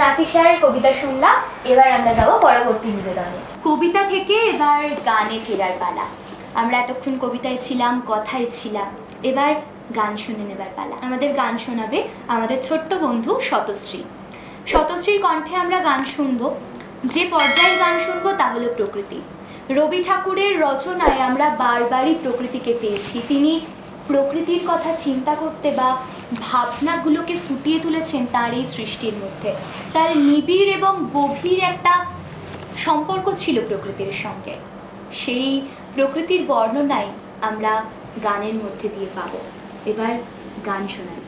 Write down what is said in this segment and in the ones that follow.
নাতিশার কবিতা শুনলাম, এবার আমরা যাব পরবর্তী নিবেদনে। কবিতা থেকে এবার গানে ফেরার পালা। আমরা এতক্ষণ কবিতায় ছিলাম, কথায় ছিলাম, এবার গান শুনে নেবার পালা। আমাদের গান শোনাবে আমাদের ছোট্ট বন্ধু শতশ্রী। শতশ্রীর কণ্ঠে আমরা গান শুনব। যে পর্যায়ে গান শুনব তা হলো প্রকৃতি। রবি ঠাকুরের রচনায় আমরা বারবারই প্রকৃতিকে পেয়েছি। তিনি প্রকৃতির কথা চিন্তা করতে বা ভাবনাগুলোকে ফুটিয়ে তুলেছেন তার এই সৃষ্টির মধ্যে। তার নিবিড় এবং গভীর একটা সম্পর্ক ছিল প্রকৃতির সঙ্গে। সেই প্রকৃতির বর্ণনাই আমরা গানের মধ্যে দিয়ে পাবো। এবার গান শোনার।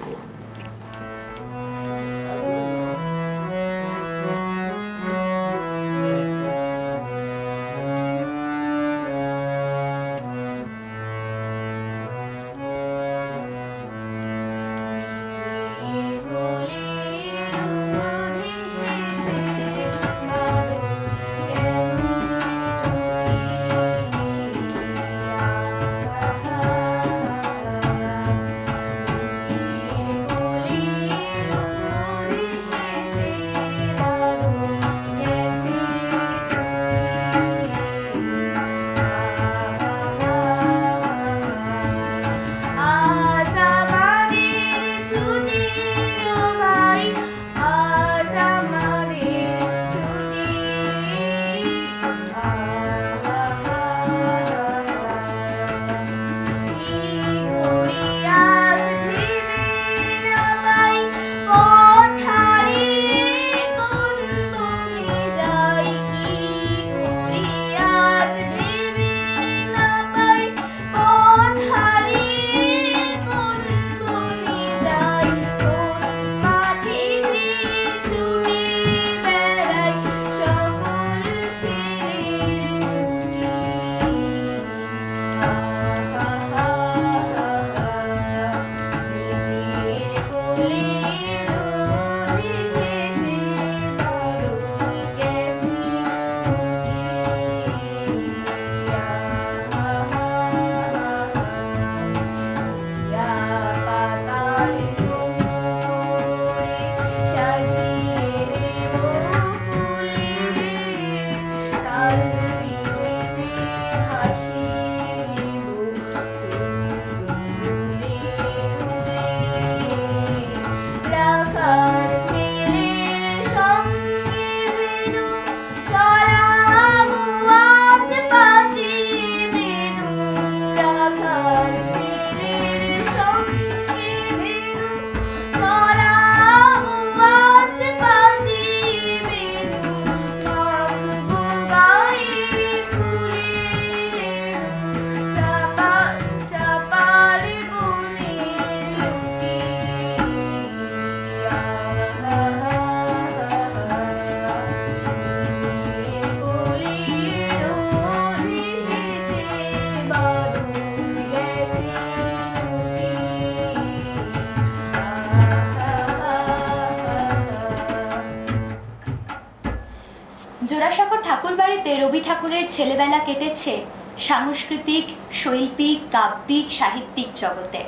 বাড়িতে রবি ঠাকুরের ছেলেবেলা কেটেছে সাংস্কৃতিক, শৈল্পিক, কাব্যিক, সাহিত্যিক জগতে।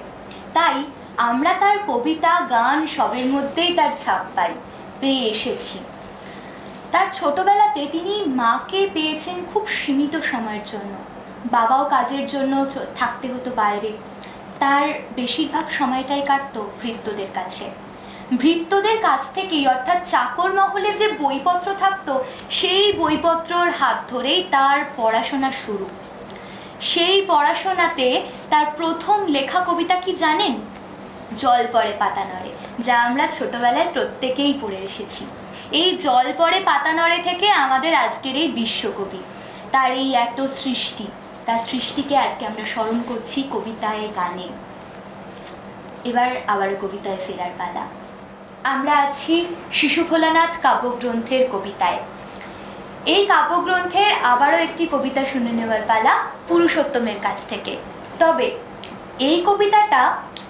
তাই আমরা তার কবিতা, গান সবের মধ্যেই তার ছাপ পাই, পেয়ে এসেছি। তার ছোটবেলাতে তিনি মাকে পেয়েছেন খুব সীমিত সময়ের জন্য। বাবাও কাজের জন্য থাকতে হতো বাইরে। তার বেশিরভাগ সময়টাই কাটতো ভৃত্যদের কাছে। ভৃত্যদের কাছ থেকেই, অর্থাৎ চাকর মহলে যে বইপত্র থাকতো, সেই বইপত্রর হাত ধরেই তার পড়াশোনা শুরু। সেই পড়াশোনাতে তার প্রথম লেখা কবিতা কি জানেন? জল পড়ে পাতা নড়ে যা আমরা ছোটবেলায় প্রত্যেকেই পড়ে এসেছি। এই জল পড়ে পাতা নড়ে থেকে আমাদের আজকের এই বিশ্বকবি। তার এই এত সৃষ্টি, তার সৃষ্টিকে আজকে আমরা স্মরণ করছি কবিতায় গানে। এবার আবারও কবিতায় ফেরার পালা। আমরা আছি শিশু ভোলানাথ কাব্যগ্রন্থের কবিতায়। এই কাব্যগ্রন্থের আবারও একটি কবিতা শুনে নেওয়ার পালা পুরুষোত্তমের কাছ থেকে। তবে এই কবিতাটা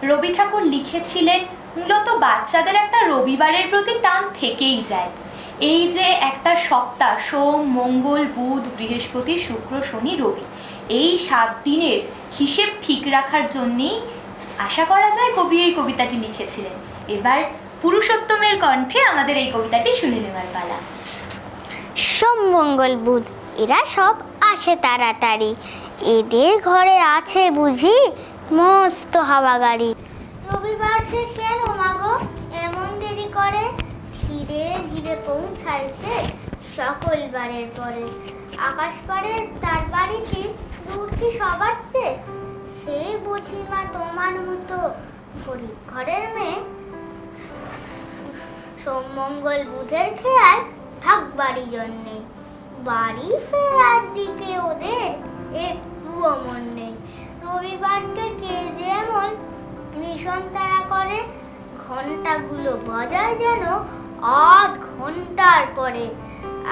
রবি ঠাকুর লিখেছিলেন মূলত বাচ্চাদের একটা রবিবারের প্রতি টান থেকেই যায়। এই যে একটা সপ্তাহ, সোম, মঙ্গল, বুধ, বৃহস্পতি, শুক্র, শনি, রবি, এই সাত দিনের হিসেব ঠিক রাখার জন্যেই আশা করা যায় কবি এই কবিতাটি লিখেছিলেন। এবার পুরুষোত্তমের কণ্ঠে আমাদের এই কবিতাটি শুনে নেওয়ার পালা। সোম মঙ্গল বুধ এরা সব আসে তাড়াতাড়ি। এদের ঘরে আছে বুঝি মস্ত হাওয়া গাড়ি। রবিবার সে কেন মাগো? এমন দেরি করে? ধীরে ধীরে পৌঁছাইছে সকল বারের পরে। আকাশ পারে তার বাড়ি কি দূর কি সবার চেয়ে? সেই বুঝি মা তোমার মতো ঘরের মেয়ে। সোমমঙ্গল বুধের খেয়াল থাকবারই জন্যে। বাড়ি ফেরার দিকে ওদের একটুও মন নেই। রবিবারকে কে যেমন ভীষণ তারা করে ঘন্টাগুলো বাজায় যেন আধ ঘণ্টার পরে।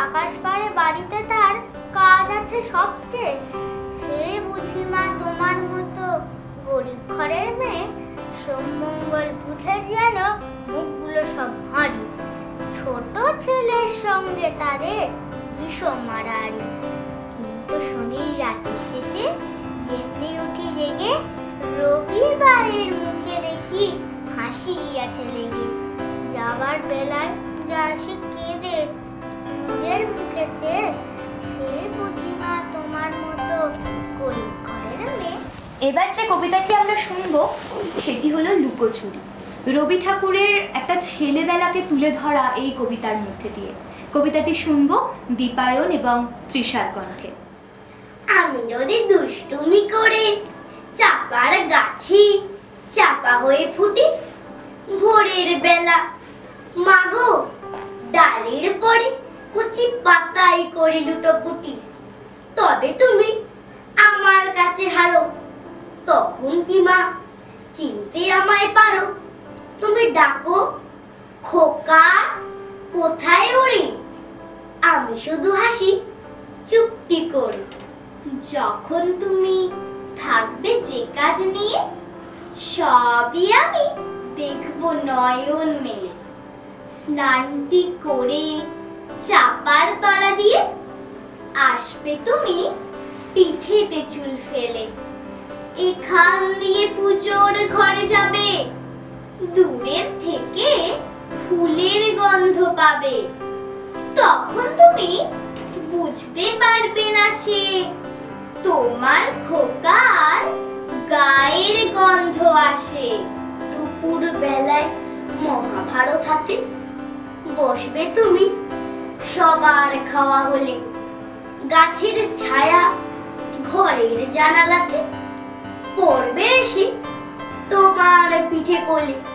আকাশ পারে বাড়িতে তার কাজ আছে সবচেয়ে। সে বুঝি মা তোমার মতো গরিব ঘরের মেয়ে সোমমঙ্গল বুধের যেন মুখগুলো সব হাঁড়ি ছোট ছেলের সঙ্গে তাদের ভীষণ মারারি কিন্তু শনির রাতের শেষে যেমনি উঠি জেগে রবিবারের মুখে দেখি হাসি আছে লেগে। যাবার বেলায় যা সে কেঁদে ওদের মুখে সে বুঝি মা তোমার মতো মেয়ে। এবার যে কবিতাটি আমরা শুনব, সেটি হলো লুকোচুরি। রবি ঠাকুরের একটা ছেলেবেলাকে তুলে ধরা এই কবিতার মধ্যে দিয়ে। কবিতাটি শুনব দীপায়ন এবং তৃষার কণ্ঠে। আমি যদি দুষ্টুমি করে চাপার গাছি চাপা হয়ে ফুটি, ভোরের বেলা মাগো ডালের পরে কচি পাতাই করি লুটোপুটি তবে তুমি আমার কাছে হারো, তখন কি মা চিনতে আমায় পারো? তুমি ডাকো, খোকা, কোথায় ওরে আমি শুধু হাসি, চুক্তি করি। যখন তুমি থাকবে যে কাজ নিয়ে, সবই আমি দেখব নয়ন মেলে। স্নানটি করে চাপার তলা দিয়ে আসবে তুমি পিঠেতে চুল ফেলে। এখান দিয়ে পুজোর ঘরে পাবে। তখন তুমি বুঝতে পারবে না সে। তোমার খোকার গায়ের গন্ধ আসে। দুপুর বেলায় মহাভারত হাতে বসবে তুমি। সবার খাওয়া হলে গাছের ছায়া ঘরের জানালাতে পড়বে এসে তোমার পিঠে কোলে।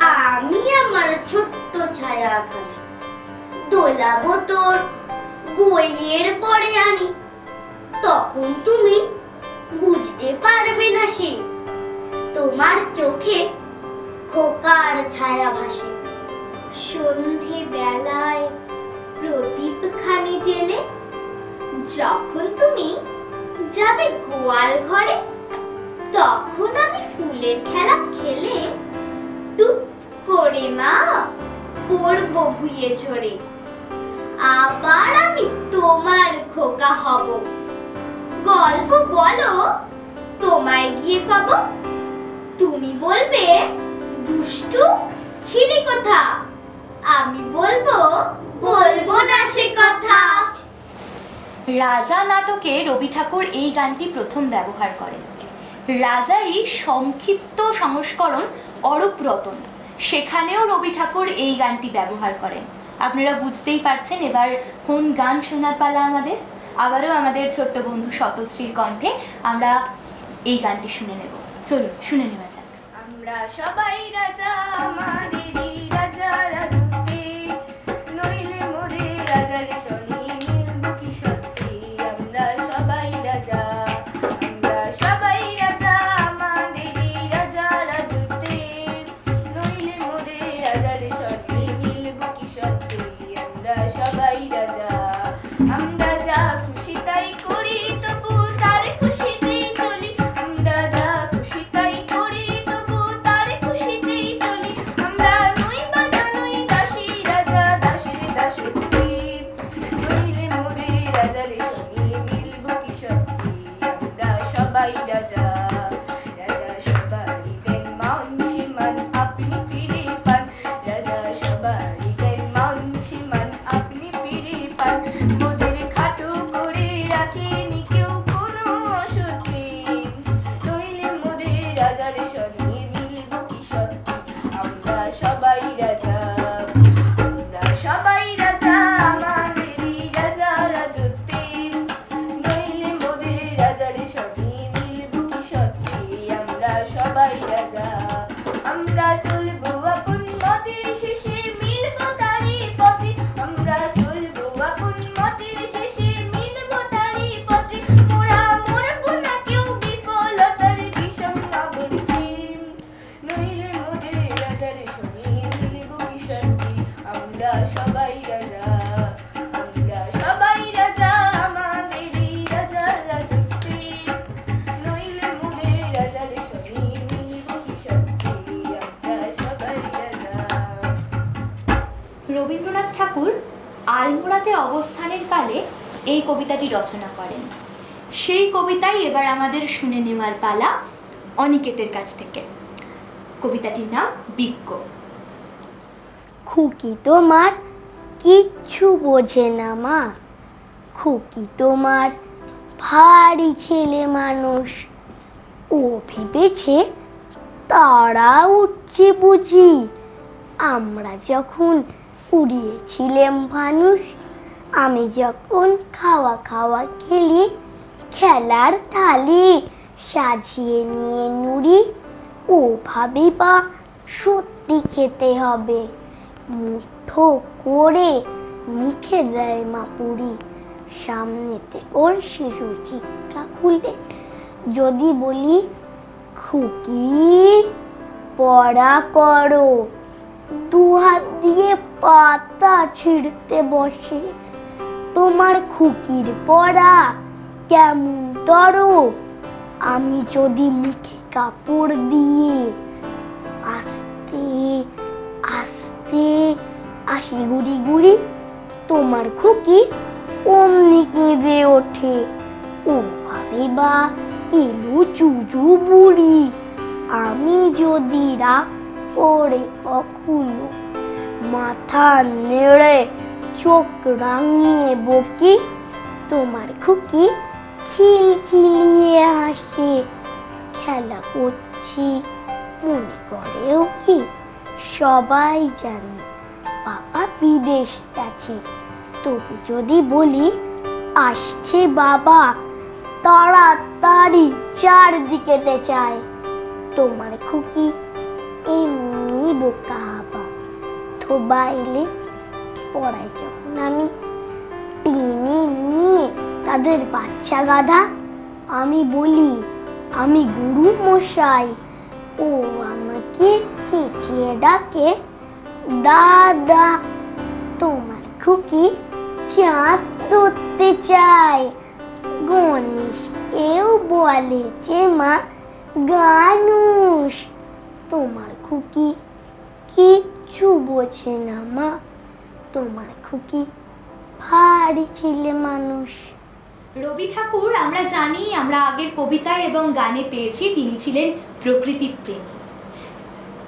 আমি আমার ছোট্ট ছায়া খালি দোলাবো তোর বইয়ের পরে আনি। তখন তুমি বুঝতে পারবে না সে। তোমার চোখে খোকার ছায়া ভাসে। সন্ধে বেলায় প্রদীপ খানি জেলে যখন তুমি যাবে গোয়াল ঘরে, তখন আমি ফুলের খেলা খেলে টুপ করে মা পড়ব ভুয়ে চড়ে আবার আমি তোমার খোকা হব। গল্প বলো, তোমায় গিয়ে কব। তুমি বলবে, দুষ্টু, ছিলি কথা? আমি বলব বলব না সে কথা। রাজা নাটকে রবি ঠাকুর এই গানটি প্রথম ব্যবহার করেন। রাজারই সংক্ষিপ্ত সংস্করণ অরূপ রতন। সেখানেও রবি ঠাকুর এই গানটি ব্যবহার করেন। আপনারা বুঝতেই পারছেন এবার কোন গান শোনার পালা আমাদের? আবারও আমাদের ছোট্ট বন্ধু শতশ্রীর কণ্ঠে আমরা এই গানটি শুনে নেব। চলুন, শুনে নেওয়া যাক। আমরা সবাই রাজা আমাদেরই আলমোড়াতে অবস্থানের কালে এই কবিতাটি রচনা করেন। সেই কবিতাই এবার আমাদের শুনে নেওয়ার পালা অনিকেতের কাছ থেকে। কবিতাটির নাম বিজ্ঞ। খুকি তোমার কিচ্ছু বোঝে না মা। খুকি তোমার ভারী ছেলে মানুষ। ও ভেবেছে তারা উঠছে বুঝি। আমরা যখন উড়িয়েছিলাম মানুষ। আমি যখন খাওয়া খাওয়া খেলি, খেলার থালি সাজিয়ে নিয়ে নুড়ি ও ভাবি বা সত্যি খেতে হবে। মুঠো করে মুখে যায় মা পুরি সামনেতে ওর শিশু শিক্ষা খুলে যদি বলি, খুকি, পড়া করো। দু হাত দিয়ে পাতা ছিঁড়তে বসে। তোমার খুকির পড়া কেমন তরো? আমি যদি মুখে কাপড় দিয়ে আস্তে আস্তে আসি গুড়ি গুড়ি, তোমার খুকি অমনি কেঁদে ওঠে। ও ভাবে বা এলো চুজু বুড়ি। আমি যদি রাগ করে কখনো। মাথা নেড়ে চোখ রাঙিয়ে বকি, তোমার খুকি খিলখিলিয়ে হাসে। খেলা করছি মনে করেও কি? সবাই জানে বাবা বিদেশ গেছে। তবু যদি বলি, আসছে বাবা, তাড়াতাড়ি চারদিকেতে চায়। তোমার খুকি এমনি বোকা হাবা থোবা এলে পড়াই যখন আমি টেনে নিয়ে তাদের বাচ্চা গাধা, আমি বলি, আমি গুরু মশাই, ও আমাকে চেঁচিয়ে ডাকে, দাদা, তোমার খুকি চাঁদ ধরতে চায়। গণেশ এও বলে যে মা গানুষ তোমার খুকি কিচ্ছু বোঝে না মা। তোমার খুকি ভারী ছিলে মানুষ। রবি ঠাকুর, আমরা জানি, আমরা আগের কবিতায় এবং গানে পেয়েছি, তিনি ছিলেন প্রকৃতি প্রেমী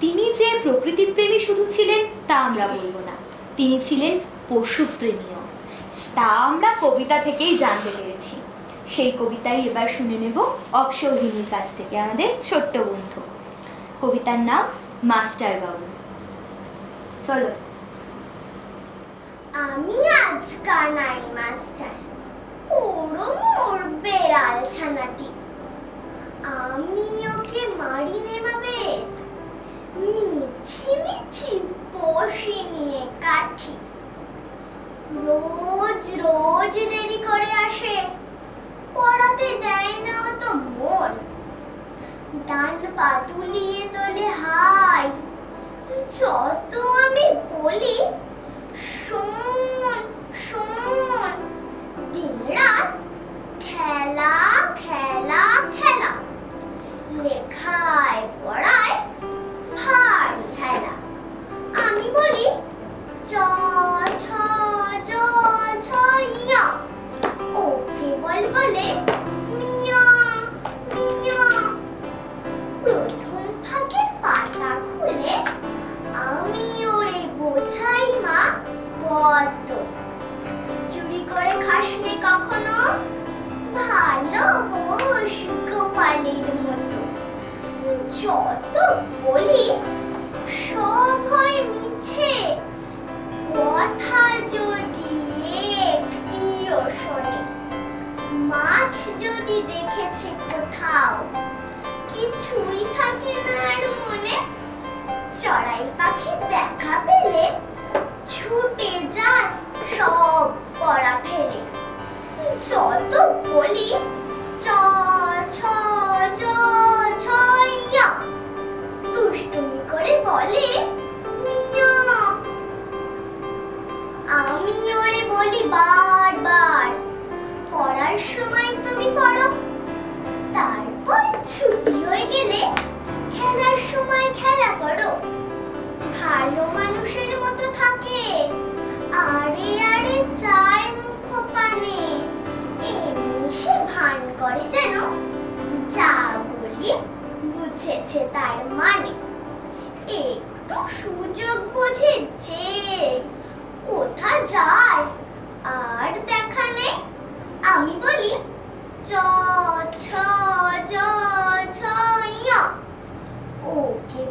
তিনি যে প্রকৃতি প্রেমী শুধু ছিলেন, তা আমরা বলব না। তিনি ছিলেন পশুপ্রেমীও। তা আমরা কবিতা থেকেই জানতে পেরেছি। সেই কবিতাই এবার শুনে নেব অক্ষৌহিনীর কাছ থেকে, আমাদের ছোট্ট বন্ধু। কবিতার নাম মাস্টার বাবু চলো। আমি আজ কানাই মাস্টার। ওরও মোর বেড়াল ছানাটি। আমি ওকে মারি নেমাবে মিছি মিছি বসে নিয়ে কাঠি। রোজ রোজ দেরি করে আসে পড়াতে দেয় না তো মন ডান পা তুলিয়ে তোলে হাই। যত আমি বলি, শোন শোন। দিনরাত খেলা খেলা খেলা। লেখায়, পড়ায় ভারী হেলা। আমি বলি চ ছ জ ছ ইয়া ও কেবল বলে কত চুরি করে খাসনি কখনো? ভালো হোস গোপালের মতো। যত বলি, সব হয় মিছে। কথা যদি একটিও শোনে, মাছ যদি দেখেছে কোথাও, কিছুই থাকে না আর মনে। চড়াই পাখি দেখা পেলে ছুটে যায় সব পড়া ফেলে। যত বলি চ ছ দুষ্টুমি করে বলে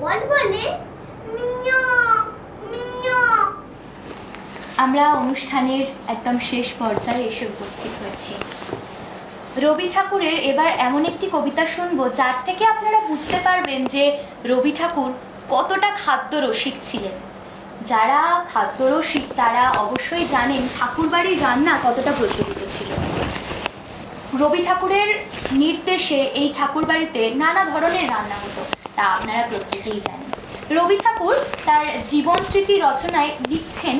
বলে আমরা অনুষ্ঠানের একদম শেষ পর্যায়ে এসে উপস্থিত হয়েছি। রবি ঠাকুরের এবার এমন একটি কবিতা শুনব, যার থেকে আপনারা বুঝতে পারবেন যে রবি ঠাকুর কতটা খাদ্য রসিক ছিলেন। যারা খাদ্য রসিক তারা অবশ্যই জানেন ঠাকুরবাড়ির রান্না কতটা প্রচলিত ছিল। রবি ঠাকুরের নির্দেশে এই ঠাকুরবাড়িতে নানা ধরনের রান্না হতো। তা আপনারা প্রত্যেকেই জানেন। রবি ঠাকুর তার জীবন স্মৃতি রচনায় লিখছেন,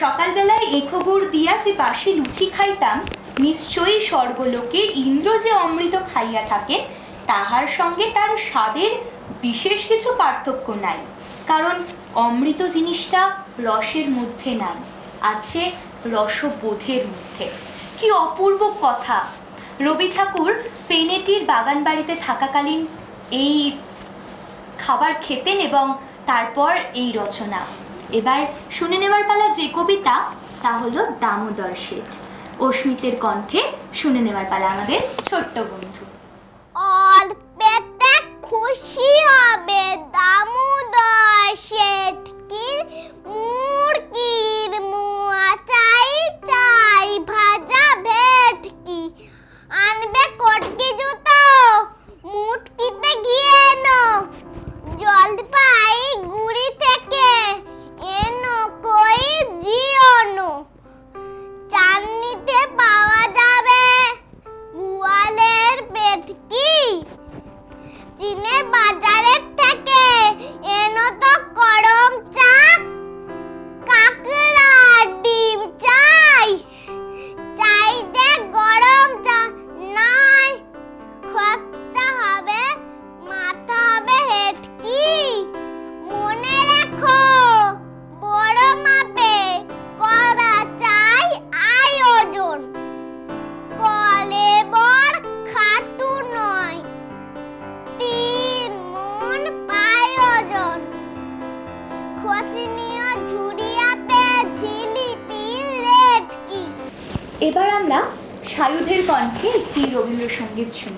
সকালবেলায় এখগুড় দিয়া যে বাসি লুচি খাইতাম, নিশ্চয়ই স্বর্গলোকে ইন্দ্র যে অমৃত খাইয়া থাকেন, তাহার সঙ্গে তার স্বাদের বিশেষ কিছু পার্থক্য নাই, কারণ অমৃত জিনিসটা রসের মধ্যে নাই, আছে রসবোধের মধ্যে। কি অপূর্ব কথা! রবি ঠাকুর পেনেটির বাগান বাড়িতে থাকাকালীন এই খাবার খেতেন এবং তারপর এই রচনা। এবার শুনে নেওয়ার পালা যে কবিতা, তা হলো দামোদর শেঠ অস্মিতের কণ্ঠে শুনে নেওয়ার পালা আমাদের ছোট্ট বন্ধু। খুশি হবে দামোদর শেঠ কি? মুরগির মুয়া চাই রবীন্দ্রসঙ্গীত শুনে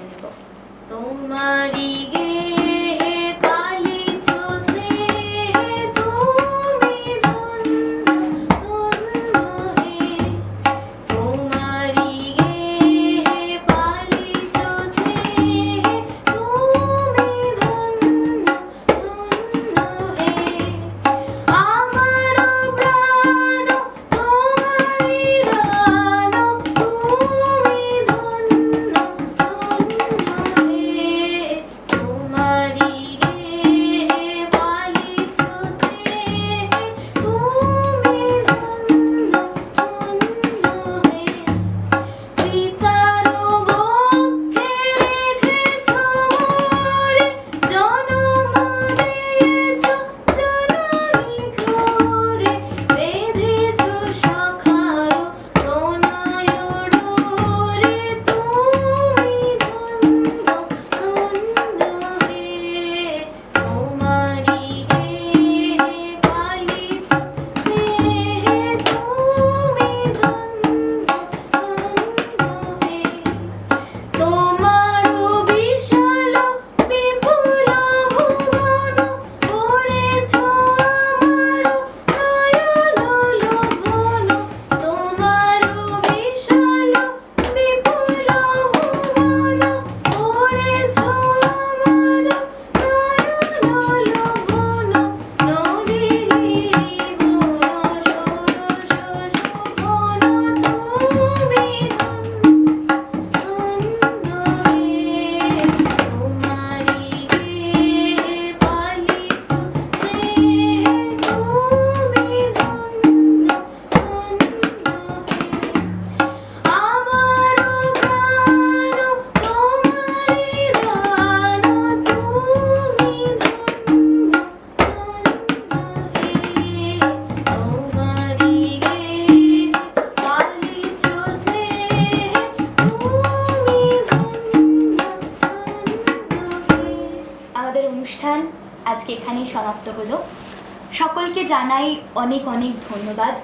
অনেক অনেক ধন্যবাদ।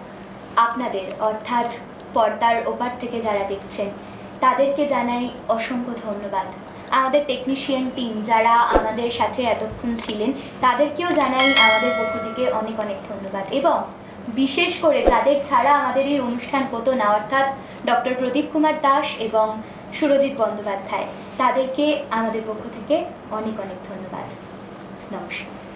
আপনাদের, অর্থাৎ পর্দার ওপার থেকে যারা দেখছেন, তাদেরকে জানাই অসংখ্য ধন্যবাদ। আমাদের টেকনিশিয়ান টিম যারা আমাদের সাথে এতক্ষণ ছিলেন, তাদেরকেও জানাই আমাদের পক্ষ থেকে অনেক অনেক ধন্যবাদ। এবং বিশেষ করে যাদের ছাড়া আমাদের এই অনুষ্ঠান হতো না, অর্থাৎ ডক্টর প্রদীপ কুমার দাস এবং সুরজিৎ বন্দ্যোপাধ্যায়। তাদেরকে আমাদের পক্ষ থেকে অনেক অনেক ধন্যবাদ। নমস্কার।